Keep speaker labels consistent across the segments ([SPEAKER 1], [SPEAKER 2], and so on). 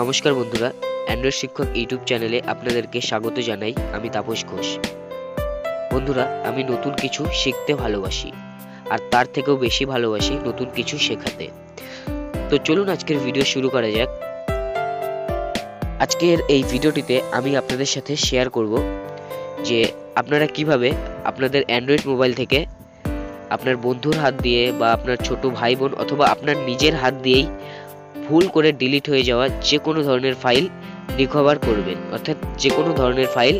[SPEAKER 1] নমস্কার বন্ধুরা, অ্যান্ড্রয়েড শিক্ষক ইউটিউব চ্যানেলে আপনাদেরকে স্বাগত জানাই, আমি তাপস ঘোষ। বন্ধুরা, আমি নতুন কিছু শিখতে ভালোবাসি, আর তার থেকেও বেশি ভালোবাসি নতুন কিছু শেখাতে। তো চলুন আজকের ভিডিও শুরু করা যাক। আজকের এই ভিডিওটিতে আমি আপনাদের সাথে শেয়ার করব যে আপনারা কীভাবে আপনাদের অ্যান্ড্রয়েড মোবাইল থেকে আপনার বন্ধুর হাত দিয়ে বা আপনার ছোট ভাই বোন অথবা আপনার নিজের হাত দিয়েই ভুল করে ডিলিট হয়ে যাওয়া যে কোনো ধরনের ফাইল রিকভার করবেন, অর্থাৎ যে কোনো ধরনের ফাইল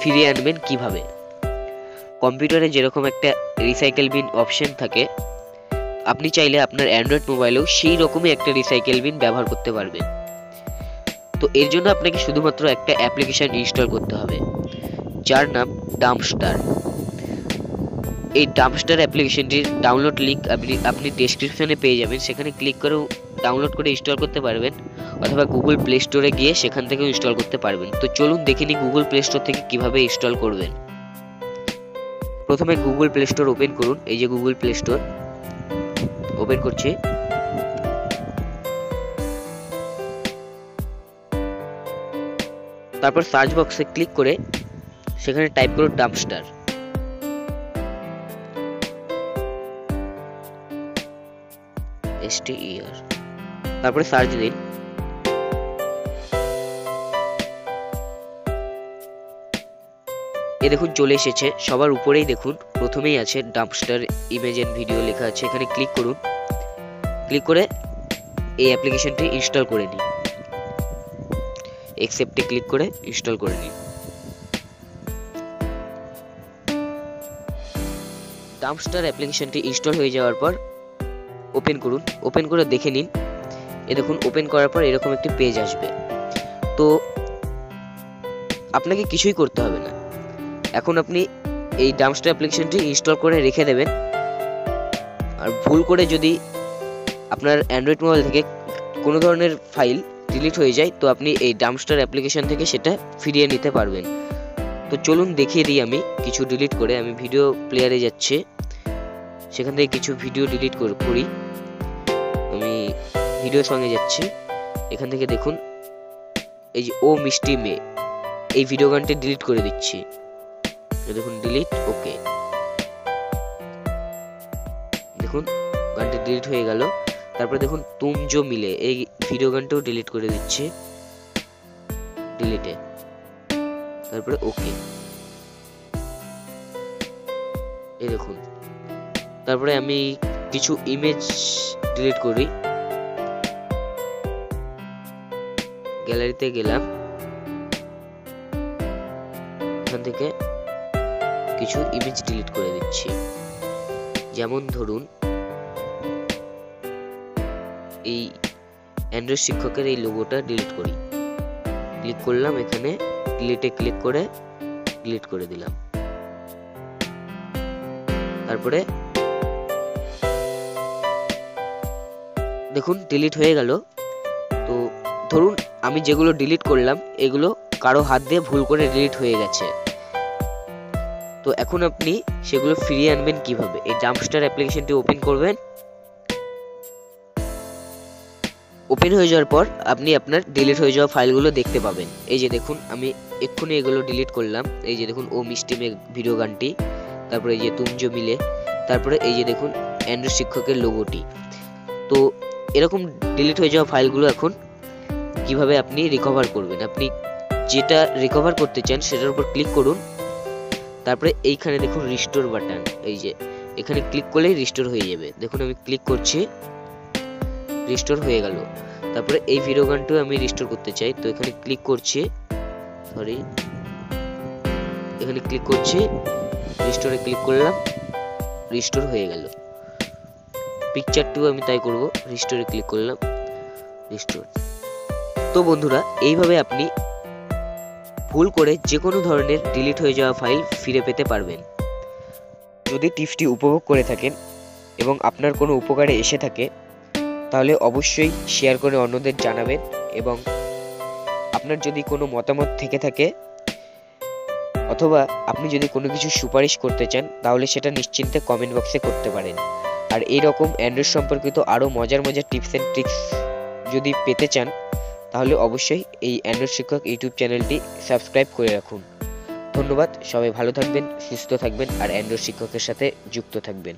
[SPEAKER 1] ফিরিয়ে আনবেন কীভাবে। কম্পিউটারে যেরকম একটা রিসাইকেল বিন অপশন থাকে, আপনি চাইলে আপনার অ্যান্ড্রয়েড মোবাইলেও সেই রকমই একটা রিসাইকেল বিন ব্যবহার করতে পারবেন। তো এর জন্য আপনাকে শুধুমাত্র একটা অ্যাপ্লিকেশন ইনস্টল করতে হবে, যার নাম ডাম্পস্টার এই ডাম্পস্টার অ্যাপ্লিকেশনটির ডাউনলোড লিঙ্ক আপনি আপনি ডেসক্রিপশনে পেয়ে যাবেন, সেখানে ক্লিক করেও ডাউনলোড করে ইনস্টল করতে পারবেন, অথবা গুগল প্লে স্টোরে গিয়ে সেখান থেকেও ইনস্টল করতে পারবেন। তো চলুন দেখে নিই গুগল প্লে স্টোর থেকে কীভাবে ইনস্টল করবেন। প্রথমে গুগল প্লে স্টোর ওপেন করুন। এই যে গুগল প্লে স্টোর ওপেন করছি। তারপর সার্চ বক্সে ক্লিক করে সেখানে টাইপ করুন ডাম্পস্টার এস টি ইয়ার তারপরে সার্চ দিন এ দেখুন, চলে এসেছে। সবার উপরেই দেখুন, প্রথমেই আছে ডাম্পস্টার ইমেজ এন্ড ভিডিও লেখা আছে। এখানে ক্লিক করুন। ক্লিক করে এই অ্যাপ্লিকেশনটি ইনস্টল করে নিন। এক্সেপ্টে ক্লিক করে ইনস্টল করে নিন। ডাম্পস্টার অ্যাপ্লিকেশনটি ইনস্টল হয়ে যাওয়ার পর ওপেন করুন। ওপেন করে দেখে নিন। এ দেখুন ওপেন করার পর এরকম একটি পেজ আসবে। তো আপনাকে কিছুই করতে হবে না। এখন আপনি এই ডাম্পস্টার অ্যাপ্লিকেশনটি ইনস্টল করে রেখে দেবেন। আর ভুল করে যদি আপনার অ্যান্ড্রয়েড মোবাইল থেকে কোনো ধরনের ফাইল ডিলিট হয়ে যায়, তো আপনি এই ডাম্পস্টার অ্যাপ্লিকেশন থেকে সেটা ফিরিয়ে নিতে পারবেন। তো চলুন দেখিয়ে দিই আমি কিছু ডিলিট করে। আমি ভিডিও প্লেয়ারে যাচ্ছি। সেখান থেকে কিছু ভিডিও ডিলিট করি। ভিডিওর সঙ্গে যাচ্ছি। এখান থেকে দেখুন, এই যে ও মিষ্টি মেয়ে, এই ভিডিও গানটি ডিলিট করে দিচ্ছি। দেখুন ডিলিট ওকে দেখুন, গানটি ডিলিট হয়ে গেল। তারপরে দেখুন, তুম জো মিলে, এই ভিডিও গানটাও ডিলিট করে দিচ্ছি। ডিলিটে তারপরে ওকে এই দেখুন। তারপরে আমি কিছু ইমেজ ডিলিট করি। গ্যালারিতে গেলাম। এখান থেকে কিছু ইমেজ ডিলিট করে দিচ্ছি। যেমন ধরুন, এই অ্যান্ড্রয়েড শিক্ষকের এই লোগোটা ডিলিট করি। ক্লিক করলাম এখানে ডিলিটে ক্লিক করে ডিলিট করে দিলাম। তারপরে দেখুন ডিলিট হয়ে গেল। ধরুন, আমি যেগুলো ডিলিট করলাম, এগুলো কারও হাত দিয়ে ভুল করে ডিলিট হয়ে গেছে। তো এখন আপনি সেগুলো ফিরিয়ে আনবেন কীভাবে? এই জাম্পস্টার অ্যাপ্লিকেশনটি ওপেন করবেন। ওপেন হয়ে যাওয়ার পর আপনি আপনার ডিলিট হয়ে যাওয়া ফাইলগুলো দেখতে পাবেন। এই যে দেখুন, আমি এক্ষুনি এগুলো ডিলিট করলাম। এই যে দেখুন, ও মিষ্টি ভিডিও গানটি। তারপরে এই যে তুমজো মিলে। তারপরে এই যে দেখুন অ্যান্ড্রয়েড শিক্ষকের লোগোটি তো এরকম ডিলিট হয়ে যাওয়া ফাইলগুলো এখন কীভাবে আপনি রিকভার করবেন। আপনি যেটা রিকভার করতে চান সেটার উপর ক্লিক করুন। তারপরে এইখানে দেখুন রিস্টোর বাটন এই যে, এখানে ক্লিক করলেই রিস্টোর হয়ে যাবে। দেখুন আমি ক্লিক করছি রিস্টোর হয়ে গেল। তারপরে এই ভিডিও গানটিও আমি রিস্টোর করতে চাই। তো এখানে ক্লিক করছি সরি এখানে ক্লিক করছি রিস্টোরে ক্লিক করলাম রিস্টোর হয়ে গেল। পিকচারটিও আমি তাই করব রিস্টোরে ক্লিক করলাম রিস্টোর তো বন্ধুরা, এইভাবে আপনি ভুল করে যে কোনো ধরনের ডিলিট হয়ে যাওয়া ফাইল ফিরে পেতে পারবেন। যদি টিপসটি উপভোগ করে থাকেন এবং আপনার কোনো উপকারে এসে থাকে, তাহলে অবশ্যই শেয়ার করে অন্যদের জানাবেন এবং আপনার যদি কোনো মতামত থেকে থাকে অথবা আপনি যদি কোনো কিছু সুপারিশ করতে চান, তাহলে সেটা নিশ্চিন্তে কমেন্ট বক্সে করতে পারেন। আর এই রকম অ্যান্ড্রয়েড সম্পর্কিত আরও মজার মজার টিপস অ্যান্ড ট্রিক্স যদি পেতে চান তাহলে অবশ্যই এই অ্যান্ড্রয়েড শিক্ষক ইউটিউব চ্যানেলটি সাবস্ক্রাইব করে রাখুন। ধন্যবাদ, সবাই ভালো থাকবেন, সুস্থ থাকবেন, আর অ্যান্ড্রয়েড শিক্ষকের সাথে যুক্ত থাকবেন।